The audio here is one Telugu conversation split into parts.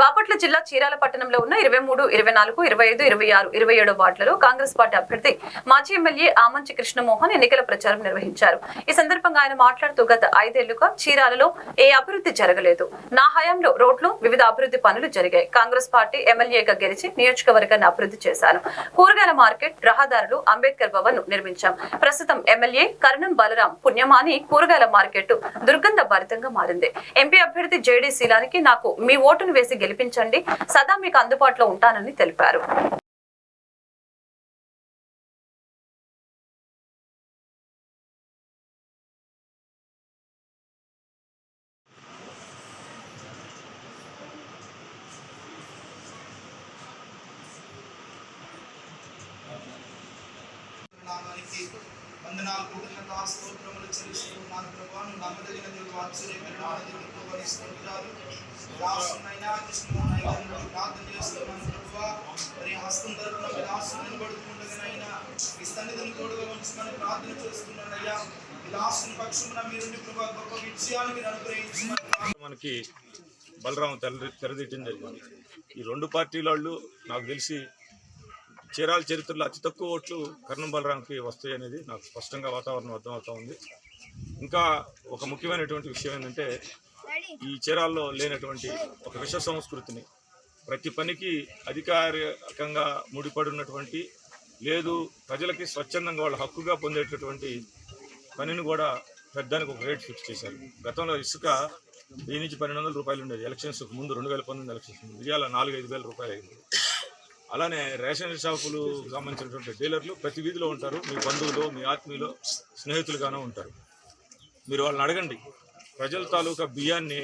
బాపట్ల జిల్లా చీరాల పట్టణంలో ఉన్న ఇరవై మూడు ఇరవై నాలుగు ఇరవై ఐదు ఇరవై ఆరు ఇరవై ఏడు వార్డులలో కాంగ్రెస్ పార్టీ అభ్యర్థి మాజీ ఎమ్మెల్యే ఆమంచి కృష్ణమోహన్ ఎన్నికల ప్రచారం నిర్వహించారు. ఈ సందర్భంగా ఆయన మాట్లాడుతూ గత ఐదేళ్ళుగా చీరాలలో ఏ అభివృద్ధి జరగలేదు. నా హయాంలో రోడ్లు వివిధ అభివృద్ధి పనులు జరిగాయి. కాంగ్రెస్ పార్టీ ఎమ్మెల్యేగా గెలిచి నియోజకవర్గాన్ని అభివృద్ధి చేశాను. కూరగాయల మార్కెట్ రహదారులు అంబేద్కర్ భవన్ను నిర్మించాం. ప్రస్తుతం ఎమ్మెల్యే కరణం బలరాం పుణ్యమాని కూరగాయల మార్కెట్ దుర్గంధ భరితంగా మారింది. ఎంపీ అభ్యర్థి జేడీ శీలానికి నాకు మీ ఓటును వేసి గెలిపించండి. సదా మీకు అందుబాటులో ఉంటానని తెలిపారు. నామానికి వందనాలు కృతజ్ఞత స్తోత్రములు ప్రభా. నువ్వు నమ్మదగిన దేవుడు దేవుడితో వరిస్తుంటారు ప్రార్థన చేస్తున్నాను ప్రభా. మరి హస్తం తరపున మీ సన్నిధిని తోడుగా ఉంచుకొని ప్రార్థన పక్షమున మీరుండి ప్రభా గొప్ప విజయాన్ని మీరు అనుగ్రహించమని మనకి బలరాం తెర తెరదీయటం జరిగింది. ఈ రెండు పార్టీల వాళ్ళు నాకు తెలిసి చీరాల చరిత్రలో అతి తక్కువ ఓట్లు కర్ణం బలరాంకి వస్తాయి అనేది నాకు స్పష్టంగా వాతావరణం అర్థమవుతా ఉంది. ఇంకా ఒక ముఖ్యమైనటువంటి విషయం ఏంటంటే ఈ చీరాల్లో లేనటువంటి ఒక విష సంస్కృతిని ప్రతి పనికి అధికారికంగా ముడిపడి ఉన్నటువంటి లేదు ప్రజలకి స్వచ్ఛందంగా వాళ్ళ హక్కుగా పొందేటటువంటి పనిని కూడా పెద్దానికి ఒక రేట్ ఫిక్స్ చేశారు. గతంలో ఇసుక వెయ్యి నుంచి పన్నెండు వందల రూపాయలు ఉండేది. ఎలక్షన్స్ ముందు రెండు వేల పంతొమ్మిది ఎలక్షన్స్ ముందు. ఇవాళ నాలుగు ఐదు వేల రూపాయలు అయింది. అలానే రేషన్ షాపులు సంబంధించినటువంటి డీలర్లు ప్రతి వీధిలో ఉంటారు. మీ బంధువులు మీ ఆత్మీయులు స్నేహితులుగానే ఉంటారు. మీరు వాళ్ళని అడగండి. ప్రజల తాలూకా బియ్యాన్ని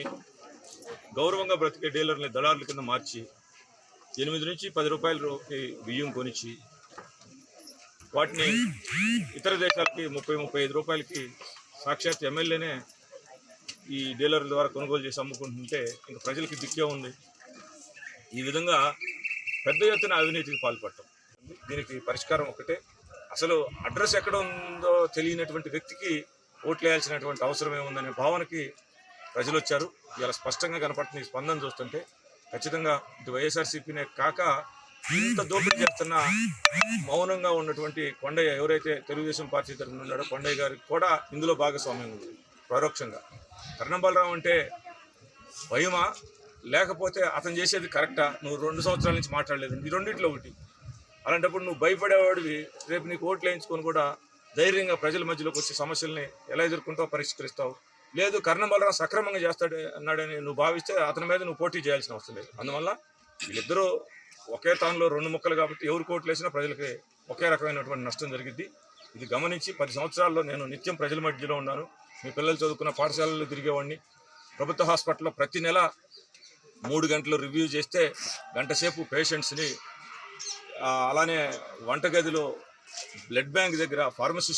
గౌరవంగా బ్రతికే డీలర్ని దళారుల కింద మార్చి ఎనిమిది నుంచి పది రూపాయలకి బియ్యం కొనిచ్చి వాటిని ఇతర దేశాలకి ముప్పై ముప్పై ఐదు రూపాయలకి సాక్షాత్ ఎమ్మెల్యేనే ఈ డీలర్ల ద్వారా కొనుగోలు చేసి అమ్ముకుంటుంటే ఇంకా ప్రజలకి దిక్కే ఉంది. ఈ విధంగా పెద్ద ఎత్తున అవినీతికి పాల్పడటం. దీనికి పరిష్కారం ఒకటే. అసలు అడ్రస్ ఎక్కడ ఉందో తెలియనటువంటి వ్యక్తికి ఓట్లు వేయాల్సినటువంటి అవసరం ఏముందనే భావనకి ప్రజలు వచ్చారు ఇలా స్పష్టంగా కనపడుతున్న ఈ స్పందన చూస్తుంటే ఖచ్చితంగా ఇటు వైఎస్ఆర్సీపీనే కాక ఇంత దోపిడీ చేస్తున్న మౌనంగా ఉన్నటువంటి కొండయ్య ఎవరైతే తెలుగుదేశం పార్టీ తరఫున ఉన్నాడో కొండయ్య గారికి కూడా ఇందులో భాగస్వామ్యం ఉంది. పరోక్షంగా. కర్ణం బలరాం అంటే భయమా లేకపోతే అతను చేసేది కరెక్టా? నువ్వు రెండు సంవత్సరాల నుంచి మాట్లాడలేదు. ఈ రెండింటిలో ఒకటి. అలాంటప్పుడు నువ్వు భయపడేవాడివి. రేపు నీకు ఓట్లు వేయించుకొని కూడా ధైర్యంగా ప్రజల మధ్యలోకి వచ్చే సమస్యల్ని ఎలా ఎదుర్కొంటావు పరిష్కరిస్తావు. లేదు కర్ణం బలరాం సక్రమంగా చేస్తాడు అన్నాడని నువ్వు భావిస్తే అతని మీద నువ్వు పోటీ చేయాల్సిన అవసరం లేదు. అందువల్ల వీళ్ళిద్దరూ ఒకే తానులో రెండు ముక్కలు కాబట్టి ఎవరు కోట్లు వేసినా ప్రజలకి ఒకే రకమైనటువంటి నష్టం జరిగింది ఇది గమనించి పది సంవత్సరాల్లో నేను నిత్యం ప్రజల మధ్యలో ఉన్నాను. మీ పిల్లలు చదువుకున్న పాఠశాలలో తిరిగేవాడిని. ప్రభుత్వ హాస్పిటల్లో ప్రతి నెల మూడు గంటలు రివ్యూ చేస్తే గంటసేపు పేషెంట్స్ని అలానే వంటగదిలో బ్లడ్ బ్యాంక్ దగ్గర ఫార్మసిస్ట్